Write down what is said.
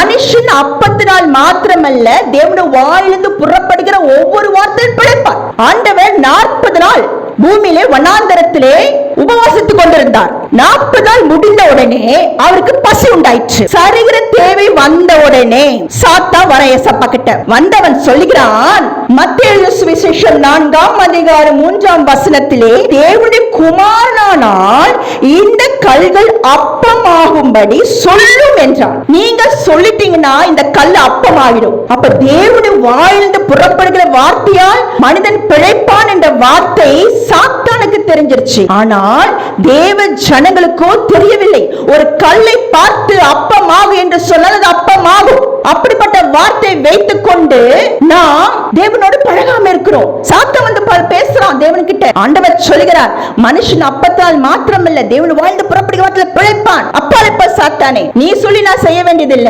மனுஷன் அப்பத்தினால் மாத்திரமல்ல தேவனுடைய வாயிலிருந்து புறப்படுகிற ஒவ்வொரு வார்த்தையும் பிழைப்பார். ஆண்டவர் நாற்பது நாள் பூமியிலே வனாந்தரத்திலே உபவாசித்துக் கொண்டிருந்தார். நாற்பது நாள் முடிந்த உடனே அவருக்கு பசி உண்டாயிற்று. சரீர தேவை வந்த உடனே சாத்தா வர எசப்பா கிட்ட வந்தவன் சொல்லுகிறான் மத்திய சுவிசேஷம் நான்காம் அதிகாரம் மூன்றாம் வசனத்திலே தேவனுடைய குமாரனானால் இந்த கல்கள் அப்பமாகும்படி சொல்லும் என்றான் நீங்க சொல்லிட்டீங்கன்னா இந்த கல் அப்பமாகிடும். அப்ப தேவனுடைய வாழ்ந்து புறப்படுகிற வார்த்தையால் மனிதன் பிழைப்பான் என்ற வார்த்தை சாத்தானுக்கு தெரிஞ்சிருச்சு. ஆனால் தேவ ஜனங்களுக்கோ தெரியவில்லை. ஒரு கல்லை பார்த்து அப்பமாகும் என்று சொன்னால் அது அப்பமாகும். அப்படிப்பட்ட வார்த்தை வைத்துக் கொண்டு நாம் தேவனோடு பழகாம பார்க்கிறோம். சாத்தன் வந்து ப- பேசுறான் தேவன் கிட்ட ஆண்டவர் சொல்லுகிறார் மனுஷன் அப்பத்தால் மாத்திரமல்ல தேவன் வாழ்ந்து புறப்படுகிற பிழைப்பான். அப்பால் இப்ப சாத்தானே நீ சொல்லி நான் செய்ய வேண்டியதில்லை.